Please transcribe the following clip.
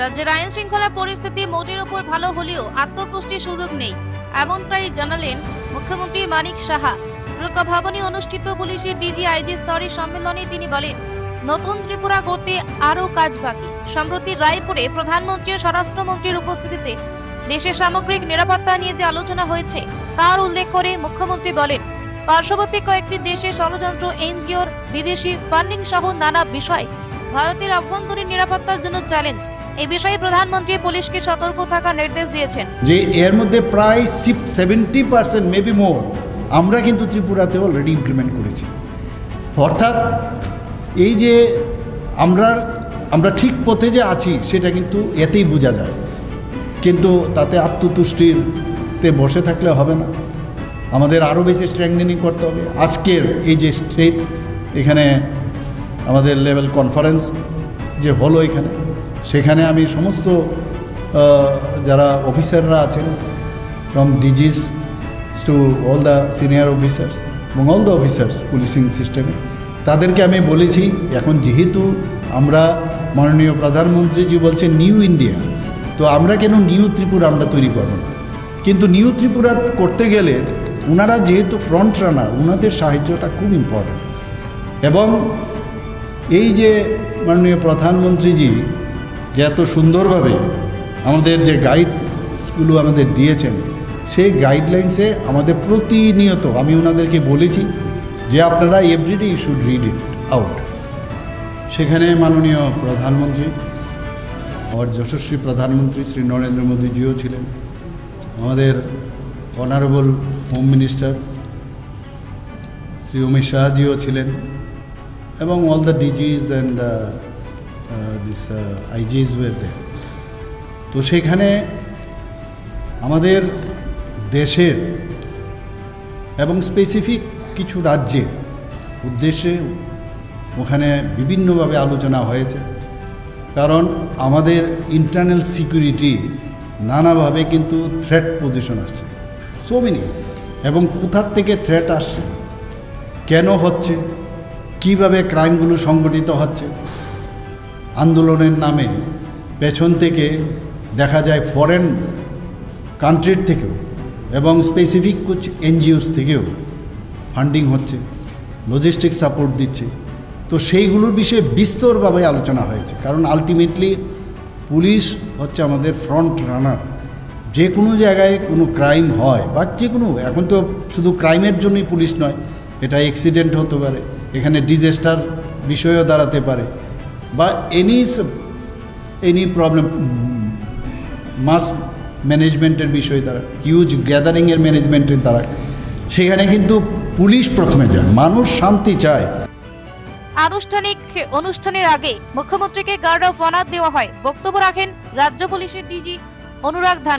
রাজ্যের আইন শৃঙ্খলা পরিস্থিতি মোটের উপর ভালো হলেও আত্মতুষ্টির সুযোগ নেই। এমনটাই জানালেন মুখ্যমন্ত্রী মানিক সাহা। দুর্গা ভবনে অনুষ্ঠিত পুলিশের ডিজি আইজি স্তরের সম্মেলনে তিনি বলেন, নতুন ত্রিপুরা গড়তে আরও কাজ বাকি। সম্প্রতি রায়পুরে প্রধানমন্ত্রী ও স্বরাষ্ট্রমন্ত্রীর উপস্থিতিতে দেশের সামগ্রিক নিরাপত্তা নিয়ে যে আলোচনা হয়েছে, তার উল্লেখ করে মুখ্যমন্ত্রী বলেন, পার্শ্ববর্তী কয়েকটি দেশের ষড়যন্ত্র, এনজিওর বিদেশি ফান্ডিং সহ নানা বিষয় ভারতের আভ্যন্তরীণ নিরাপত্তার জন্য চ্যালেঞ্জ। এই বিষয়ে প্রধানমন্ত্রী পুলিশকে সতর্ক থাকার নির্দেশ দিয়েছেন। যে এর মধ্যে প্রায় সেভেন্টি পার্সেন্ট মেবি মোর আমরা কিন্তু ত্রিপুরাতে অলরেডি ইমপ্লিমেন্ট করেছি। অর্থাৎ এই যে আমরা আমরা ঠিক পথে যে আছি, সেটা কিন্তু এতেই বোঝা যায়। কিন্তু তাতে আত্মতুষ্টিরতে বসে থাকলে হবে না। আমাদের আরও বেশি স্ট্রেংথেনিং করতে হবে। আজকের এই যে স্টেট এখানে আমাদের লেভেল কনফারেন্স যে হলো এখানে, সেখানে আমি সমস্ত যারা অফিসাররা আছেন from DGs to all the senior officers এবং অল দ্য অফিসার্স পুলিশিং সিস্টেমে তাদেরকে আমি বলেছি, এখন যেহেতু আমরা মাননীয় প্রধানমন্ত্রীজি বলছেন নিউ ইন্ডিয়া তো আমরা কেন নিউ ত্রিপুরা আমরা তৈরি করব না? কিন্তু নিউ ত্রিপুরা করতে গেলে ওনারা যেহেতু ফ্রন্ট রানার ওনাদের সাহায্যটা খুব ইম্পর্টেন্ট এবং এই যে মাননীয় প্রধানমন্ত্রীজি যে এত সুন্দরভাবে আমাদের যে গাইডগুলো আমাদের দিয়েছেন, সেই গাইডলাইন্সে আমাদের প্রতিনিয়ত, আমি ওনাদেরকে বলেছি যে আপনারা everyday you should read it out সেখানে মাননীয় প্রধানমন্ত্রী, আমার যশস্বী প্রধানমন্ত্রী শ্রী নরেন্দ্র মোদীজিও ছিলেন, আমাদের honourable home minister Shri Amit শাহজিও ছিলেন এবং all the DGs and this IGs were there তো সেখানে আমাদের দেশের এবং স্পেসিফিক কিছু রাজ্যের উদ্দেশ্যে ওখানে বিভিন্নভাবে আলোচনা হয়েছে। কারণ আমাদের ইন্টারনাল সিকিউরিটি নানাভাবে কিন্তু থ্রেট পজিশন আছে। সো মেনি এবং কোথার থেকে থ্রেট আসছে? কেন হচ্ছে? কীভাবে ক্রাইমগুলো সংগঠিত হচ্ছে? আন্দোলনের নামে পেছন থেকে দেখা যায় ফরেন কান্ট্রির থেকেও এবং স্পেসিফিক কুছ এনজিওস থেকেও ফান্ডিং হচ্ছে লজিস্টিক সাপোর্ট দিচ্ছে। তো সেইগুলোর বিষয়ে বিস্তরভাবে আলোচনা হয়েছে। কারণ আলটিমেটলি পুলিশ হচ্ছে আমাদের ফ্রন্ট রানার যে কোনো জায়গায় কোনো ক্রাইম হয় বা যে কোনো, এখন তো শুধু ক্রাইমের জন্যই পুলিশ নয় এটা অ্যাক্সিডেন্ট হতে পারে, এখানে ডিজাস্টার বিষয়ও দাঁড়াতে পারে, বা এনি এনি প্রবলেম মাস ম্যানেজমেন্টের বিষয় দ্বারা হিউজ গ্যাদারিংয়ের ম্যানেজমেন্টের দ্বারা, সেখানে কিন্তু পুলিশ প্রথমে যায়, মানুষ শান্তি চায়। আনুষ্ঠানিক অনুষ্ঠানের আগে মুখ্যমন্ত্রীকে গার্ড অফ অনার দেওয়া হয়, বক্তব্য রাখেন রাজ্য পুলিশের ডিজি অনুরাগ ধান।